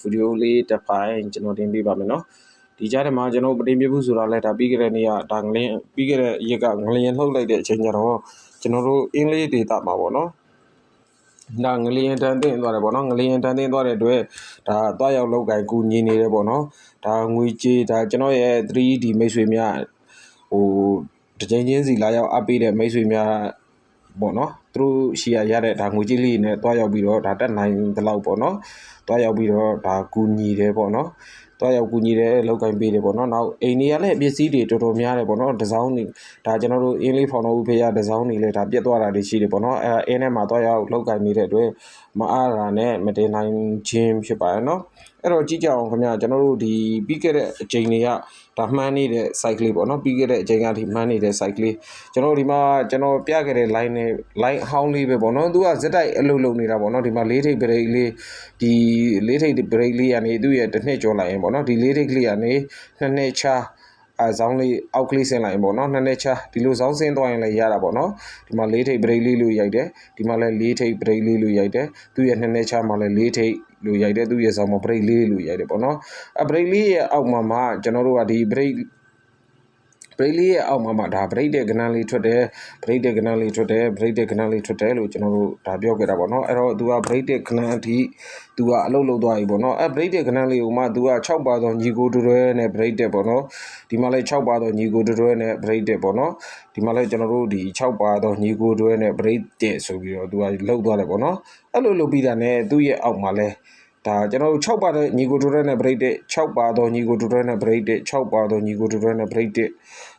ဗီဒီယိုလေးတစ်ပိုင်းကျွန်တော်တင်ပြပါမယ်နော်ဒီကြားထဲမှာကျွန်တော်မတင်ပြဘူးဆိုတာလဲဒါပြီးခဲ့တဲ့နေ့ကဒါငလင်းပြီးခဲ့တဲ့ရက်ကငလျင်လှုပ်လိုက်တဲ့အချိန်ကျတော့ကျွန်တော်တို့အင်းလေးဒေတာမှာပေါ့နော်ဒါငလျင်တန်တင်သွားတယ်ပေါ့နော်ငလျင်တန်တင်သွားတဲ့အတွက်ဒါသွားရောက်လောက်ကင်ကူညီနေတယ်ပေါ့နော်ဒါငွေကြေးဒါကျွန်တော်ရဲ့ 3D မိတ်ဆွေများဟိုတစ်ချိန်ချင်းစီလာရောက်အပ်ပေးတဲ့မိတ်ဆွေများ ပေါ့နော်သူတို့ရှီယာရတဲ့ဒါငွေကြေးလေးနဲ့တွားရောက်ပြီးတော့ဒါတက်နိုင်တဲ့လောက်ပေါ့နော်တွားရောက်ပြီးတော့ဒါကူညီတယ်ပေါ့နော်တွားရောက်ကူညီတယ်လောက်ကင်ပေးတယ်ပေါ့နော်နောက်အိမ်တွေကလည်းပစ္စည်းတွေတော်တော်များတယ်ပေါ့နော်ဒီဇိုင်းတွေဒါကျွန်တော်တို့အင်းလေးဖောင်တော်ဦးဖေးရဒီဇိုင်းတွေလည်းဒါပြတ်သွားတာတွေရှိတယ်ပေါ့နော်အဲအင်းထဲမှာတွားရောက်လောက်ကင်နေတဲ့အတွက်မအားတာနဲ့မတင်နိုင်ခြင်းဖြစ်ပါရဲ့နော်အဲ့တော့ကြည့်ကြအောင်ခင်ဗျာကျွန်တော်တို့ဒီပြီးခဲ့တဲ့အချိန်တွေကဒါမှန်းနေတဲ့ site လေးပေါ့နော်ပြီးခဲ့တဲ့အချိန်ကဒီမှန်းနေတဲ့ site လေးကျွန်တော်ဒီမှာကျွန်တော်ပြခဲ့တဲ့ line နဲ့ line အဟောင်းလေးပဲပေါ့နော်သူကဇက်တိုက်အလုပ်လုပ်နေတာပေါ့နော်ဒီမှာလေးထိပ် break လေးဒီလေးထိပ် break လေးကနေသူ့ရဲ့တစ်နှစ်ကျော်လိုက်ရင်ပေါ့နော်ဒီလေးထိပ်ကလေးကနေနှစ်နှစ်ချာအဲဇောင်းလေးအောက်ကလေးဆင်းလိုက်ရင်ပေါ့နော်နှစ်နှစ်ချာဒီလိုဇောင်းဆင်းသွားရင်လည်းရတာပေါ့နော်ဒီမှာလေးထိပ် break လေးလို့ရိုက်တယ်ဒီမှာလည်းလေးထိပ် break လေးလို့ရိုက်တယ်သူ့ရဲ့နှစ်နှစ်ချာမှာလည်းလေးထိပ် လို့ရိုက်တယ်သူ့ရဲ့ဇောင်းမှာ break လေးလို့ရိုက်တယ်ပေါ့နော်အ break လေးရဲ့အောက်မှာမှကျွန်တော်တို့ကဒီ break ဘရိတ်လေးရဲ့အောက်မှာမှဒါဘရိတ်တဲ့ကနန်လေးထွက်တယ်ဘရိတ်တဲ့ကနန်လေးထွက်တယ်ဘရိတ်တဲ့ကနန်လေးထွက်တယ်လို့ကျွန်တော်တို့ဒါပြောခဲ့တာပေါ့နော်အဲ့တော့သူကဘရိတ်တဲ့ကနန်အထိသူကအလုပ်လုပ်သွားပြီပေါ့နော်အဲ့ဘရိတ်တဲ့ကနန်လေးကိုမှသူက6ပါသောညီကိုတွဲနဲ့ဘရိတ်တဲ့ပေါ့နော်ဒီမှာလည်း6ပါသောညီကိုတွဲနဲ့ဘရိတ်တဲ့ပေါ့နော်ဒီမှာလည်းကျွန်တော်တို့ဒီ6ပါသောညီကိုတွဲနဲ့ဘရိတ်တဲ့ဆိုပြီးတော့သူကလှုပ်သွားတယ်ပေါ့နော်အဲ့လိုလုပ်ပြီးတာနဲ့သူ့ရဲ့အောက်မှာလည်း ဒါကျွန်တော်တို့6ပါတဲ့ညီကိုတိုရဲနဲ့ break တဲ့6ပါတော့ညီကိုတိုရဲနဲ့ break တဲ့6ပါတော့ညီကိုတိုရဲနဲ့ break တဲ့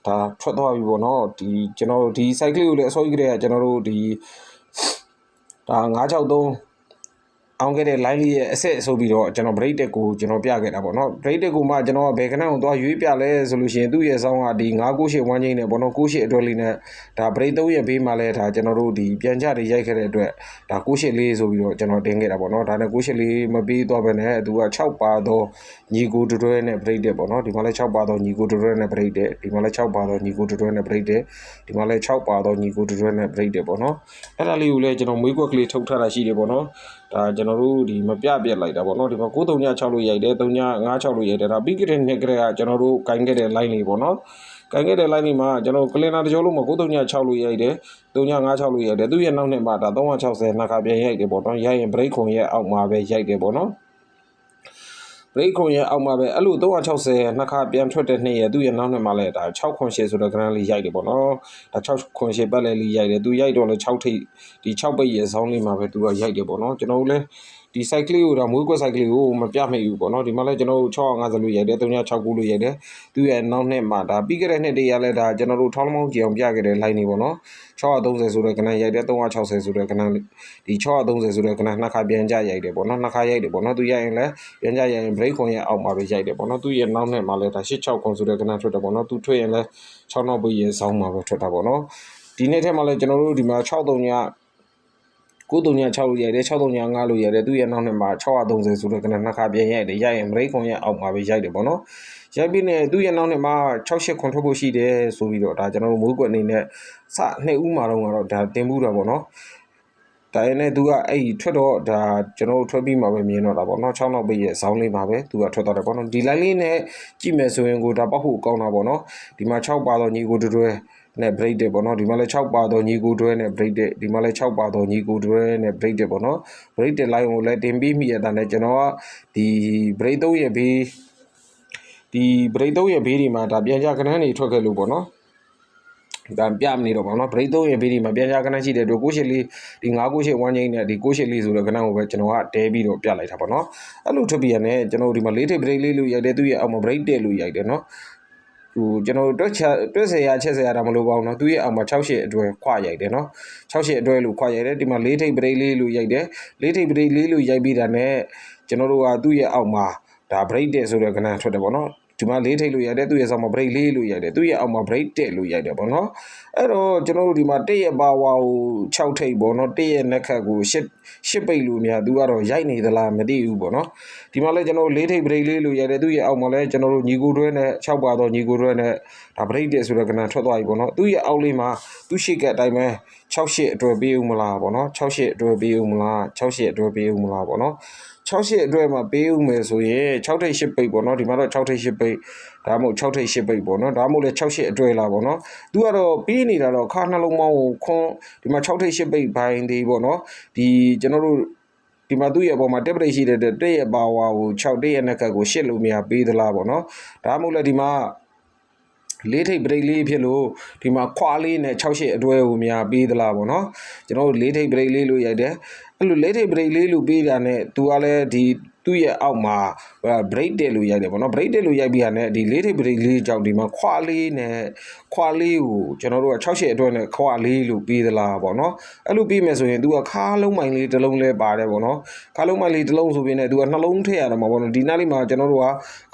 ဒါထွက်သွားပြီပေါ့နော်ဒီကျွန်တော်တို့ဒီ cycle ကိုလည်းအစောကြီးကတည်းကကျွန်တော်တို့ဒီဒါ963 အောင်ခဲ့တဲ့ line လေးရဲ့အဆက်ဆိုပြီးတော့ကျွန်တော် break တက်ကိုကျွန်တော်ပြခဲ့တာပေါ့နော် break တက်ကိုမှကျွန်တော်ဘယ်ခဏကိုသွားရွေးပြလဲဆိုလို့ရှိရင်သူ့ရဲ့ဆောင်းကဒီ998ဝမ်းချင်းနဲ့ပေါ့နော်98အတွက်လေးနဲ့ဒါ break 3ရဲ့ဘေးမှာလဲဒါကျွန်တော်တို့ဒီပြန်ကြတွေရိုက်ခဲ့တဲ့အတွက်ဒါ98ဆိုပြီးတော့ကျွန်တော်တင်ခဲ့တာပေါ့နော်ဒါနဲ့98မပြီးသွားပဲနဲ့သူက6ပါတော့ညီကိုတွဲနဲ့ break တက်ပေါ့နော်ဒီမှာလဲ6ပါတော့ညီကိုတွဲနဲ့ break တက်ဒီမှာလဲ6ပါတော့ညီကိုတွဲနဲ့ break တက်ဒီမှာလဲ6ပါတော့ညီကိုတွဲနဲ့ break တက်ပေါ့နော်အဲ့ဒါလေးကိုလဲကျွန်တော်မွေးကွက်ကလေးထုတ်ထားတာရှိတယ်ပေါ့နော် ဒါကျွန်တော်တို့ဒီမပြပြက်လိုက်တာပေါ့နော်ဒီမှာ9396လို့ရိုက်တယ်3956လို့ရိုက်တယ်ဒါပြီးခဲ့တဲ့နှစ်ကလေးကကျွန်တော်တို့ကင်ခဲ့တဲ့ line လေးပေါ့နော်ကင်ခဲ့တဲ့ line လေးမှာကျွန်တော်ကလင်နာတကြောလုံးမှာ9396လို့ရိုက်တယ်3956လို့ရိုက်တယ်သူ့ရဲ့နောက်နှစ်မှာဒါ360နှစ်ခါပြန်ရိုက်တယ်ပေါ့နော်ရိုက်ရင် break ခွန်ရဲ့အောက်မှာပဲရိုက်တယ်ပေါ့နော် break ခွန်ရဲ့အောက်မှာပဲအဲ့လို360နှစ်ခါပြန်ထွက်တဲ့နှစ်ရဲ့သူ့ရဲ့နောက်နှစ်မှာလည်းဒါ6ခွန်ရှေဆိုတဲ့ grand လေးရိုက်တယ်ပေါ့နော်ဒါ6ခွန်ရှေပတ်လဲလေးရိုက်တယ်သူရိုက်တော့လဲ6ထိပ်ဒီ6ပိတ်ရဲ့ဇောင်းလေးမှာပဲသူကရိုက်တယ်ပေါ့နော်ကျွန်တော်တို့လည်း ဒီ site ကလေးကိုတော့မွေးကွက် site ကလေးကိုမပြမိဘူးပေါ့နော်ဒီမှာလည်းကျွန်တော်တို့650လို့ရိုက်တယ်369လို့ရိုက်တယ်သူရဲ့နောက်နှစ်မှာဒါပြီးခဲ့တဲ့နှစ်တည်းရလဲဒါကျွန်တော်တို့ထောင်းလမောင်းကြည်အောင်ပြခဲ့တဲ့ line နေပေါ့နော်630ဆိုတဲ့ကဏ္ဍရိုက်တယ်360ဆိုတဲ့ကဏ္ဍဒီ630ဆိုတဲ့ကဏ္ဍနှစ်ခါပြန်ကြရိုက်တယ်ပေါ့နော်နှစ်ခါရိုက်တယ်ပေါ့နော်သူရိုက်ရင်လည်းပြန်ကြရိုက်ရင် break ခွန်ရဲ့အောက်မှာပဲရိုက်တယ်ပေါ့နော်သူရဲ့နောက်နှစ်မှာလည်းဒါ86ခွန်ဆိုတဲ့ကဏ္ဍထွက်တယ်ပေါ့နော်သူထွက်ရင်လည်း6နောက်ပိတ်ရဲ့ဆောင်းမှာပဲထွက်တာပေါ့နော်ဒီနေ့ထဲမှာလည်းကျွန်တော်တို့ဒီမှာ63ည 936လို့ရိုက်တယ်635လို့ရိုက်တယ်သူရဲ့နောက်နှစ်မှာ630ဆိုတဲ့ကနနှစ်ခါပြန်ရိုက်တယ်ရိုက်ရင်ဘရိတ်ခွန်ရဲ့အောက်မှာပဲရိုက်တယ်ပေါ့နော်ရိုက်ပြီးနေသူရဲ့နောက်နှစ်မှာ68ခွန်ထွက်ဖို့ရှိတယ်ဆိုပြီးတော့ဒါကျွန်တော်တို့မိုးကွက်အနေနဲ့စနှစ်ဦးမှာတော့ကတော့ဒါတင်မှုတာပေါ့နော်ဒါရနဲ့သူကအဲ့ထွက်တော့ဒါကျွန်တော်တို့ထွက်ပြီးမှပဲမြင်တော့တာပေါ့နော်6နောက်ပိတ်ရဲ့ဇောင်းလေးမှာပဲသူကထွက်တော့တယ်ပေါ့နော်ဒီ line လေးနဲ့ကြည့်မယ်ဆိုရင်ကိုဒါပောက်ဖို့ကောင်းတာပေါ့နော်ဒီမှာ6ပါတော့ညီကိုတွဲ နဲ့ break တဲ့ပေါ့နော်ဒီမှာလည်း6ပါတော့ညီကိုတွဲနဲ့ break တဲ့ဒီမှာလည်း6ပါတော့ညီကိုတွဲနဲ့ break တဲ့ပေါ့နော် break တဲ့ line ကိုလည်းတင်ပြီးမိရတဲ့နဲ့ကျွန်တော်ကဒီ break 3ရဲ့ဘေးဒီ break 3ရဲ့ဘေးဒီမှာဒါပြန်ကြခဏန်းနေထွက်ခဲ့လို့ပေါ့နော်ဒါပြမနေတော့ပါတော့ break 3ရဲ့ဘေးဒီမှာပြန်ကြခဏန်းရှိတဲ့အတွက်ကိုရှိလေးဒီ9ကိုရှိ1ငိမ့်နဲ့ဒီကိုရှိလေးဆိုတော့ခဏန်းကိုပဲကျွန်တော်ကတဲပြီးတော့ပြလိုက်တာပေါ့နော်အဲ့လိုထွက်ပြီးရတဲ့ကျွန်တော်ဒီမှာလေးထိပ် break လေးလို့ရိုက်တယ်သူရဲ့အောက်မှာ break တဲ့လို့ရိုက်တယ်နော် ဟိုကျွန်တော်တွက်ချတွက်ဆယ်ရချက်ဆယ်ရတာမလို့ပါဘူးเนาะသူရဲ့အောက်မှာ68အတွဲခွရိုက်တယ်เนาะ68အတွဲလို့ခွရိုက်တယ်ဒီမှာ၄ထိပ်ပရိတ်လေးလို့ရိုက်တယ်၄ထိပ်ပရိတ်လေးလို့ရိုက်ပြီးတာနဲ့ကျွန်တော်တို့ကသူ့ရဲ့အောက်မှာဒါ break တဲ့ဆိုတဲ့ကဏ္ဍထွက်တယ်ပေါ့နော် ဒီမှာလေးထိပ်လို့ရိုက်တယ်သူ့ရဲ့ဆောင်းမှာ break လေးလို့ရိုက်တယ်သူ့ရဲ့အောက်မှာ break တက်လို့ရိုက်တယ်ပေါ့နော်အဲ့တော့ကျွန်တော်တို့ဒီမှာတက်ရဲ့ပါဝါကို6ထိပ်ပေါ့နော်တက်ရဲ့နက်ခတ်ကို8 8ပိတ်လို့များသူကတော့ရိုက်နေသလားမသိဘူးပေါ့နော်ဒီမှာလဲကျွန်တော်တို့လေးထိပ် break လေးလို့ရိုက်တယ်သူ့ရဲ့အောက်မှာလဲကျွန်တော်တို့ညီကိုတွဲနဲ့6ပါတော့ညီကိုတွဲနဲ့ဒါ break တက်ဆိုတဲ့ကဏ္ဍထွက်သွားပြီပေါ့နော်သူ့ရဲ့အောက်လေးမှာသူ့ရှိကအတိုင်းပဲ68အတွဲပေးဦးမလားပေါ့နော်68အတွဲပေးဦးမလား68အတွဲပေးဦးမလားပေါ့နော်68အတွက်မှာပေးဦးမယ်ဆိုရင်6ထိပ်8ပိတ်ပေါ့နော်ဒီမှာတော့6ထိပ်8ပိတ်ဒါမှမဟုတ်6ထိပ်8ပိတ်ပေါ့နော်ဒါမှမဟုတ်လဲ68အတွက်လာပေါ့နော်သူကတော့ပေးနေတာတော့ခါနှလုံးမောင်းကိုခွန်းဒီမှာ6ထိပ်8ပိတ်ဘိုင်းသေးပေါ့နော်ဒီကျွန်တော်တို့ဒီမှာသူ့ရဲ့အပေါ်မှာတက်ပရိတ်ရှိတဲ့တက်ရဲ့ပါဝါကို6တက်ရဲ့နှက်ကတ်ကို8လို့မရပေးသလားပေါ့နော်ဒါမှမဟုတ်လဲဒီမှာလေးထိပ်ပရိတ်လေးဖြစ်လို့ဒီမှာခွာလေးနဲ့68အတွဲကိုများပေးသလားပေါ့နော်ကျွန်တော်တို့လေးထိပ်ပရိတ်လေးလို့ရိုက်တယ် အဲ့လိုလေးထိပ်ပရိတ်လေးလို့ပေးတာနဲ့သူကလည်းဒီသူ့ရဲ့အောက်မှာ break တက်လို့ရိုက်တယ်ပေါ့နော် break တက်လို့ရိုက်ပြီးတာနဲ့ဒီလေးထိပ်ပရိတ်လေးကြောင့်ဒီမှာခွာလေးနဲ့ခွာလေးကိုကျွန်တော်တို့က68အတွဲနဲ့ခွာလေးလို့ပေးသလားပေါ့နော်အဲ့လိုပေးမယ်ဆိုရင်သူကခါလုံးမိုင်လေးတစ်လုံးလဲပါတယ်ပေါ့နော်ခါလုံးမိုင်လေးတစ်လုံးဆိုပြီးနေသူကနှလုံးထည့်ရတာမှာပေါ့နော်ဒီနားလေးမှာကျွန်တော်တို့က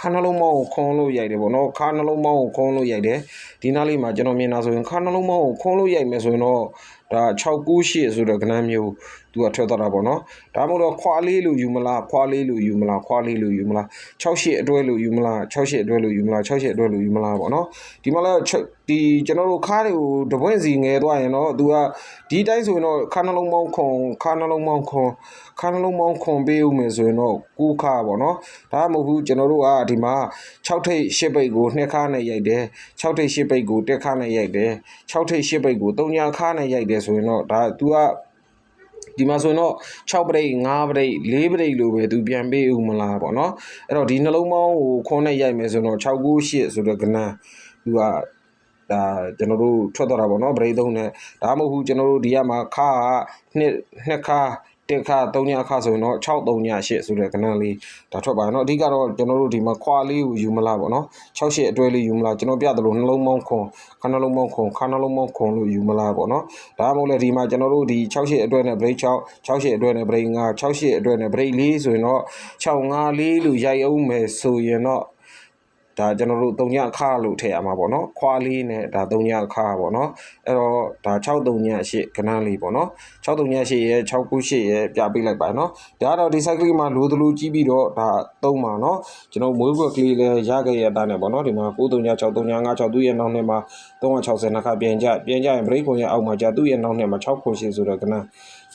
ခါနှလုံးမောင်းကိုခွန်းလို့ရိုက်တယ်ပေါ့နော်ခါနှလုံးမောင်းကိုခွန်းလို့ရိုက်တယ်ဒီနားလေးမှာကျွန်တော်မြင်တာဆိုရင်ခါနှလုံးမောင်းကိုခွန်းလို့ရိုက်မယ်ဆိုရင်တော့ ဒါ698ဆိုတဲ့ကဏ္ဍမျိုးသူကထွက်သွားတာပေါ့နော်ဒါမှမဟုတ်တော့ခွာလေးလို့ယူမလားခွာလေးလို့ယူမလားခွာလေးလို့ယူမလား68အတွဲလို့ယူမလား68အတွဲလို့ယူမလား68အတွဲလို့ယူမလားပေါ့နော်ဒီမှာလည်းဒီကျွန်တော်တို့ခါးတွေကိုတပွင့်စီငယ်သွားရင်တော့သူကဒီတိုင်းဆိုရင်တော့ခါနှလုံးမောင်းခွန်ခါနှလုံးမောင်းခွန်ခါနှလုံးမောင်းခွန်ပေးဦးမယ်ဆိုရင်တော့ကိုးခါပေါ့နော်ဒါမှမဟုတ်ဘူးကျွန်တော်တို့ကဒီမှာ6ထိပ်8ပိတ်ကို2ခါနဲ့ရိုက်တယ်6ထိပ်8ပိတ်ကို1ခါနဲ့ရိုက်တယ်6ထိပ်8ပိတ်ကို3ညာခါနဲ့ရိုက်တယ်ဆိုရင်တော့ဒါ तू ကဒီမှာဆိုရင်တော့6ပရိတ်5ပရိတ်4ပရိတ်လို့ပဲသူပြန်ပေးဦးမလားပေါ့နော်အဲ့တော့ဒီနှလုံးပေါင်းကိုခွန်းနဲ့ရိုက်မယ်ဆိုတော့698ဆိုတော့ကဏ္ဍသူကဒါကျွန်တော်တို့ထွက်သွားတာပေါ့နော်ပရိတ်သုံးနဲ့ဒါမှမဟုတ်ဘူးကျွန်တော်တို့ဒီကမှာခါကနှစ်နှစ်ခါ တက်ခါ3ညခါဆိုရင်တော့6 3ည8ဆိုတဲ့ကဏ္ဍလေးဒါထွက်ပါတော့အဓိကတော့ကျွန်တော်တို့ဒီမှာခွာလေးကိုယူမလားပေါ့နော်6 8အတွဲလေးယူမလားကျွန်တော်ပြသလိုနှလုံးပေါင်းခွန်ခါနှလုံးပေါင်းခွန်ခါနှလုံးပေါင်းခွန်လို့ယူမလားပေါ့နော်ဒါမှမဟုတ်လေဒီမှာကျွန်တော်တို့ဒီ6 8အတွဲနဲ့ break 6 6 8အတွဲနဲ့ break 5 6 8အတွဲနဲ့ break 4ဆိုရင်တော့6 5 4လို့ရိုက်အောင်မယ်ဆိုရင်တော့ ဒါကျွန်တော်တို့3ညအခါလို့ထည့်ရမှာပေါ့နော်ခွာလေးနဲ့ဒါ3ညအခါပေါ့နော်အဲ့တော့ဒါ6 3ည8ခဏလေးပေါ့နော်6 3ည8ရဲ့6 9 8ရဲ့ပြပေးလိုက်ပါနော်ဒါကတော့ဒီ cycle မှာလိုသလိုကြီးပြီးတော့ဒါ3ပါနော်ကျွန်တော်မွေးဘွက်ကလေးလည်းရခဲ့ရတာနဲ့ပေါ့နော်ဒီမှာ9 3ည6 3ည5 6သူ့ရဲ့နောက်နဲ့မှာ360နှစ်ခါပြန်ကြပြန်ကြရင် break ခွန်ရဲ့အောက်မှာကြာသူ့ရဲ့နောက်နဲ့မှာ6ခွန်8ဆိုတော့ကန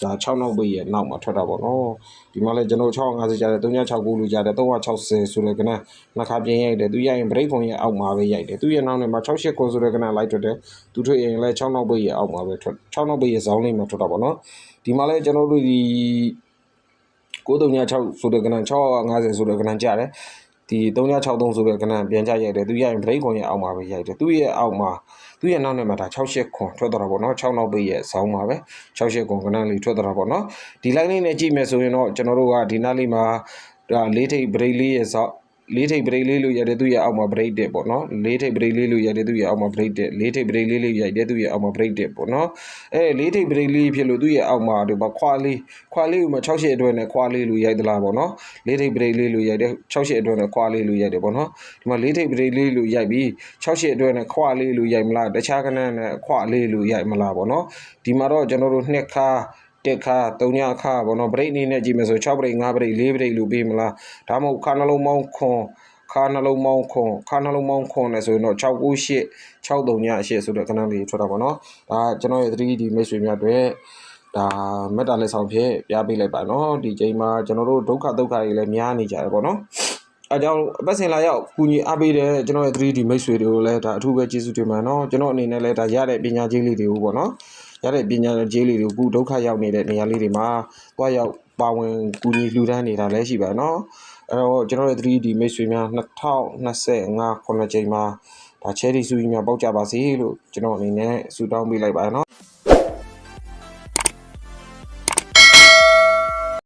ဒါ6နောက်ပိတ်ရဲ့နောက်မှာထွက်တာပေါ့နော်ဒီမှာလည်းကျွန်တော်650ကျတယ်369လို့ကျတယ်360ဆိုတဲ့ကနနှစ်ခါပြင်ရိုက်တယ်သူရိုက်ရင် break ခွန်ရဲ့အောက်မှာပဲရိုက်တယ်သူရဲ့နောက်နဲ့မှာ68ခွန်ဆိုတဲ့ကနလိုက်ထွက်တယ်သူထွက်ရင်လည်း6နောက်ပိတ်ရဲ့အောက်မှာပဲထွက်6နောက်ပိတ်ရဲ့ဇောင်းလေးမှာထွက်တာပေါ့နော်ဒီမှာလည်းကျွန်တော်တို့ဒီ936ဆိုတဲ့ကန650ဆိုတဲ့ကနကြတယ် ဒီ3963ဆိုတဲ့ကဏ္ဍပြန်ကြရိုက်တယ်သူရရင် break ခွန်ရဲ့အောက်မှာပဲရိုက်တယ်သူရဲ့အောက်မှာသူရဲ့နောက်နဲ့မှာဒါ68ခွန်ထွက်သွားတာပေါ့နော်6နောက်ပိတ်ရဲ့ဆောင်းမှာပဲ68ခွန်ကဏ္ဍလေးထွက်သွားတာပေါ့နော်ဒီ line လေးနဲ့ကြည့်မယ်ဆိုရင်တော့ကျွန်တော်တို့ကဒီနားလေးမှာဒါလေးထိပ် break လေးရဲ့ဆောက် လေးထိပ် break လေးလို့ရတယ်သူရဲ့အောက်မှာ break တက်ပေါ့နော်လေးထိပ် break လေးလို့ရတယ်သူရဲ့အောက်မှာ break တက်လေးထိပ် break လေးလေးရိုက်တယ်သူရဲ့အောက်မှာ break တက်ပေါ့နော်အဲလေးထိပ် break လေးဖြစ်လို့သူရဲ့အောက်မှာဒီမှာခွာလေးခွာလေးကိုမှ68အတွဲနဲ့ခွာလေးလို့ရိုက်သလားပေါ့နော်လေးထိပ် break လေးလို့ရိုက်တယ်68အတွဲနဲ့ခွာလေးလို့ရိုက်တယ်ပေါ့နော်ဒီမှာလေးထိပ် break လေးလို့ရိုက်ပြီး68အတွဲနဲ့ခွာလေးလို့ရိုက်မလားတခြားကဏ္ဍနဲ့ခွာလေးလို့ရိုက်မလားပေါ့နော်ဒီမှာတော့ကျွန်တော်တို့နှစ်ခါ တက်ခါ3ညခါပေါ့နော် break အနေနဲ့ကြည့်မယ်ဆို6 break 5 break 4 break လို့ပြီးမလားဒါမှမဟုတ်ခါနှလုံးမောင်းခွန်ခါနှလုံးမောင်းခွန်ခါနှလုံးမောင်းခွန်လဲဆိုရင်တော့698 63ည8ဆိုတဲ့ကဏ္ဍလေးထွက်တာပေါ့နော်ဒါကျွန်တော်ရဲ့ 3D မိတ်ဆွေများတွေဒါမေတ္တာလက်ဆောင်ဖြင့်ပြပေးလိုက်ပါနော်ဒီချိန်မှာကျွန်တော်တို့ဒုက္ခဒုက္ခတွေလည်းများနေကြတယ်ပေါ့နော်အဲကြောင့်အပတ်စဉ်လာရောက်ကူညီအားပေးတဲ့ကျွန်တော်ရဲ့ 3D မိတ်ဆွေတွေကိုလည်းဒါအထူးပဲကျေးဇူးတင်ပါတယ်နော်ကျွန်တော်အနေနဲ့လည်းဒါရတဲ့ပညာကြီးလေးတွေကိုပေါ့နော် ရတဲ့ပညာကြီးလေးတွေကိုအခုဒုက္ခရောက်နေတဲ့နေရာလေးတွေမှာတွားရောက်ပါဝင်ကူညီလှူဒန်းနေတာလည်းရှိပါတယ်နော်အဲ့တော့ကျွန်တော်ရဲ့ 3D မိတ်ဆွေများ2025ခုနှစ်ချိန်မှာဒါ cherry စုကြီးများပေါက်ကြပါစေလို့ကျွန်တော်အနေနဲ့ဆုတောင်းပေးလိုက်ပါတယ်နော်